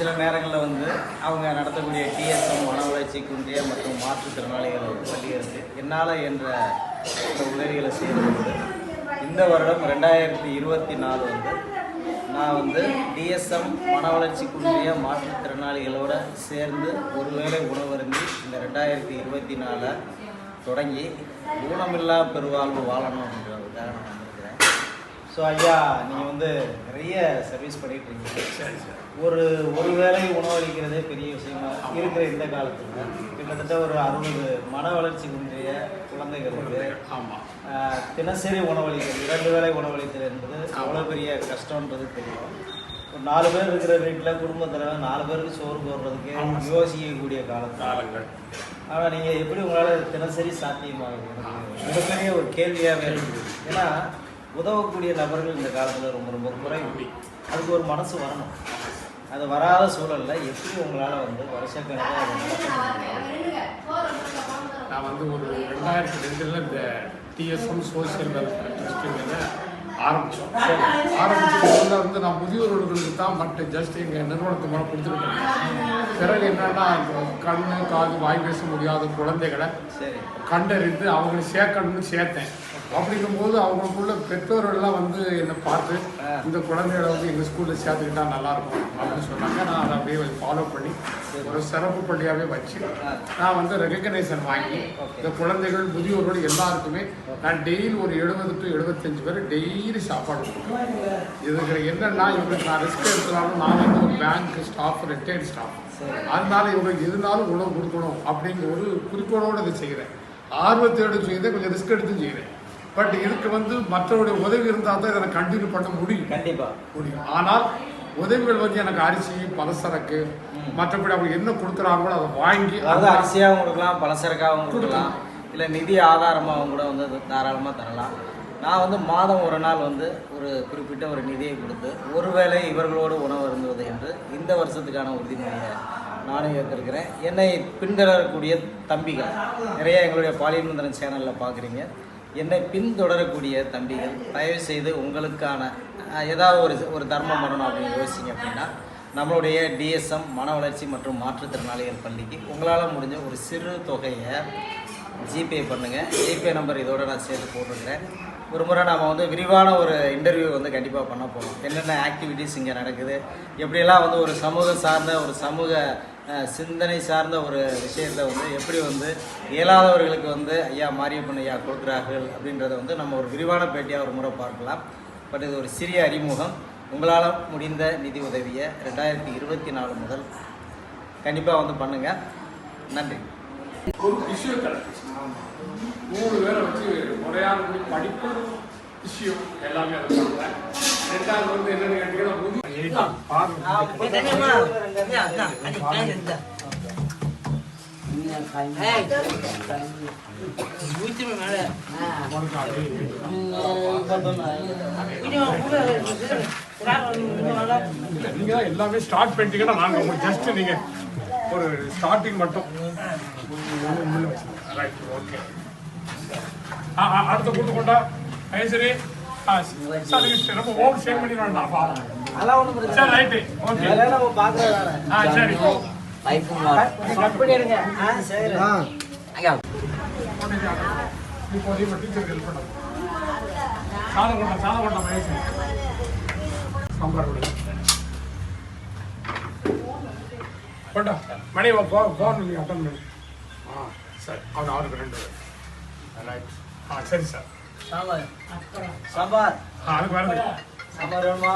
சில நேரங்களில் வந்து அவங்க நடத்தக்கூடிய டிஎஸ்எம் மன வளர்ச்சி குன்றிய மற்றும் மாற்றுத்திறனாளிகள் பள்ளிகளுக்கு என்னால் என்ற இந்த உதவிகளை செய்கிறது இந்த வருடம் ரெண்டாயிரத்தி இருபத்தி நாலு வந்து நான் வந்து டிஎஸ்எம் மன வளர்ச்சி குன்றிய மாற்றுத்திறனாளிகளோடு சேர்ந்து ஒருவேளை உணவருந்தி இந்த ரெண்டாயிரத்தி இருபத்தி நாலில் தொடங்கி ஊனமில்லா பெருவாழ்வு வாழணும் அப்படின்றதுக்காக நான் வந்திருக்கிறேன். ஸோ ஐயா நீங்கள் வந்து நிறைய சர்வீஸ் பண்ணிட்டு இருக்கீங்க ஒரு ஒரு வேளை உணவளிக்கிறதே பெரிய விஷயமா இருக்கிற இந்த காலத்தில் கிட்டத்தட்ட ஒரு அறுபது மன வளர்ச்சி குன்றிய குழந்தைகளுக்கு ஆமாம் தினசரி உணவளித்தல் இரண்டு வேளை உணவளித்தல் என்பது அவ்வளோ பெரிய கஷ்டன்றது தெரியும். ஒரு நாலு பேர் இருக்கிற வீட்டில் குடும்பத்தில் நாலு பேருக்கு சோறு போடுறதுக்கு யோசிக்கக்கூடிய காலத்தில் ஆனால் நீங்கள் எப்படி உங்களால் தினசரி சாத்தியமாகுது எனக்கு மிகப்பெரிய ஒரு கேள்வியாகவே இருக்குது ஏன்னா உதவக்கூடிய நபர்கள் இந்த காலத்தில் ரொம்ப ரொம்ப குறைவு. அதுக்கு ஒரு மனசு வரணும். அது வராத சூழல்ல எப்படி உங்களால் வந்து வருஷக்கணக்காக? நான் வந்து ஒரு ரெண்டாயிரத்தி ரெண்டில் இந்த டிஎஸ்எம் சோசியல் வெல்ஃபேர் ட்ரஸ்ட்டுங்கிறத ஆரம்பித்தோம் ஆரம்பிச்சதுல வந்து நான் முதியோர்களுக்கு தான் மட்டும் ஜஸ்ட் எங்கள் நிறுவனத்து மூலம் கொடுத்துருக்கேன். பிறகு என்னன்னா கண்ணு காது வாய் பேச முடியாத குழந்தைகளை சரி. கண்டறிந்து அவங்களை சேர்க்கணும்னு சேர்த்தேன். அப்படிங்கும்போது அவங்களுக்குள்ள பெற்றோர்கள்லாம் வந்து என்னை பார்த்து இந்த குழந்தைகளை வந்து எங்கள் ஸ்கூலில் சேர்த்துக்கிட்டா நல்லா இருக்கும் அப்படின்னு சொன்னாங்க. நான் அதை அப்படியே ஃபாலோ பண்ணி ஒரு சிறப்பு பள்ளியாகவே வச்சு நான் வந்து ரெகக்னைசேஷன் வாங்கி இந்த குழந்தைகள் முதியோர்கள் எல்லாருக்குமே நான் டெய்லி ஒரு எழுபது டு எழுபத்தஞ்சு பேர் டெய்லி சாப்பாடு கொடுப்பேன். இதுக்கு என்னன்னா இவங்களுக்கு நான் ரிஸ்க் எடுத்தாலும் நான் வந்து ஒரு பேங்க் ஸ்டாஃப் ரிட்டையர்ட் ஸ்டாஃப் அதனால இவங்களுக்கு எதுனாலும் உணவு கொடுக்கணும் அப்படிங்கிற ஒரு குறிக்கோளோடு இதை செய்கிறேன் ஆர்வத்தோடு செய்கிறேன் கொஞ்சம் ரிஸ்க் எடுத்து செய்கிறேன் பட் இதுக்கு வந்து மற்றவருடைய உதவி இருந்தால் தான் இதை கண்டினியூ பண்ண முடியும். கண்டிப்பாக முடியும். ஆனால் உதவிகள் வந்து எனக்கு அரிசி பலசரக்கு மற்றபடி அவங்க என்ன கொடுக்குறாங்களோ அதை வாங்கி அதாவது அரிசியாகவும் கொடுக்கலாம் பலசரக்காகவும் கொடுக்கலாம். இல்லை நிதி ஆதாரமாகவும் கூட வந்து தாராளமாக தரலாம். நான் வந்து மாதம் ஒரு நாள் வந்து ஒரு குறிப்பிட்ட ஒரு நிதியை கொடுத்து ஒருவேளை இவர்களோடு உணவு அருந்துவது என்று இந்த வருஷத்துக்கான உறுதிமொழியை நானும் ஏற்றிருக்கிறேன் என்னை பின்தொடரக்கூடிய தம்பிகள் நிறைய எங்களுடைய பாலிமந்திரன் சேனலில் பார்க்குறீங்க என்னை பின்தொடரக்கூடிய தம்பிகள் தயவு செய்து உங்களுக்கான ஏதாவது ஒரு ஒரு தர்மம் பண்ணணும் அப்படின்னு யோசிச்சிங்க அப்படின்னா நம்மளுடைய டிஎஸ்எம் மன வளர்ச்சி மற்றும் மாற்றுத்திறனாளிகள் பள்ளிக்கு உங்களால் முடிஞ்ச ஒரு சிறு தொகையை ஜிபே பண்ணுங்கள் ஜிபே நம்பர் இதோட நான் சேர்த்து போட்டிருக்கிறேன் ஒரு முறை நாம் வந்து விரிவான ஒரு இன்டர்வியூ வந்து கண்டிப்பாக பண்ண போகிறோம் என்னென்ன ஆக்டிவிட்டீஸ் இங்கே நடக்குது எப்படியெல்லாம் வந்து ஒரு சமூக சார்ந்த ஒரு சமூக சிந்தனை சார்ந்த ஒரு விஷயத்தை வந்து எப்படி வந்து இயலாதவர்களுக்கு வந்து ஐயா மாரியப்பன் ஐயா கொடுக்குறார்கள் அப்படின்றத வந்து நம்ம ஒரு விரிவான பேட்டியாக ஒரு முறை பார்க்கலாம். பட் இது ஒரு சிறிய அறிமுகம். உங்களால் முடிந்த நிதி உதவியை ரெண்டாயிரத்தி இருபத்தி நாலு முதல் கண்டிப்பாக வந்து பண்ணுங்கள் நன்றி. ஒரு விஷயம் மூணு பேரை வச்சு முறையான படிப்பு விஷயம் எல்லாமே ரெண்டாவது வந்து என்னென்னு கேட்டீங்கன்னா நீங்க தான் எல்லாமே ஸ்டார்ட் பண்ணிட்டீங்கன்னா நாங்க உங்களுக்கு ஜஸ்ட் நீங்க ஒரு ஸ்டார்டிங் மட்டும். ரைட் ஓகே அடுத்த கூட்டு கொண்டா ஐசரி சார். நீங்க ரொம்ப ஓவர் ஷேர் பண்ணி வேண்டாம் அதெல்லாம் ஒன்றும் சார் ரைட்டு ஓகே அதெல்லாம் நம்ம பார்க்குறது வேறு. ஆ சரி. கட் பண்ணிடுங்க ஆ சரி இப்போ இப்போ டீச்சருக்கு ஹெல்ப் பண்ண சாதம் கொண்டா சாதம் கொண்டா வயசு சாம்பார் கொடு கொண்டா மணி அட்டன் பண்ணு. ஆ. சரி அவன் அவருக்கு ரெண்டு. ரைட் ஆ சரி சார் சாம்பார் சாம்பார் ஆ அதுக்கு வருது சாம்பார் வேணுமா?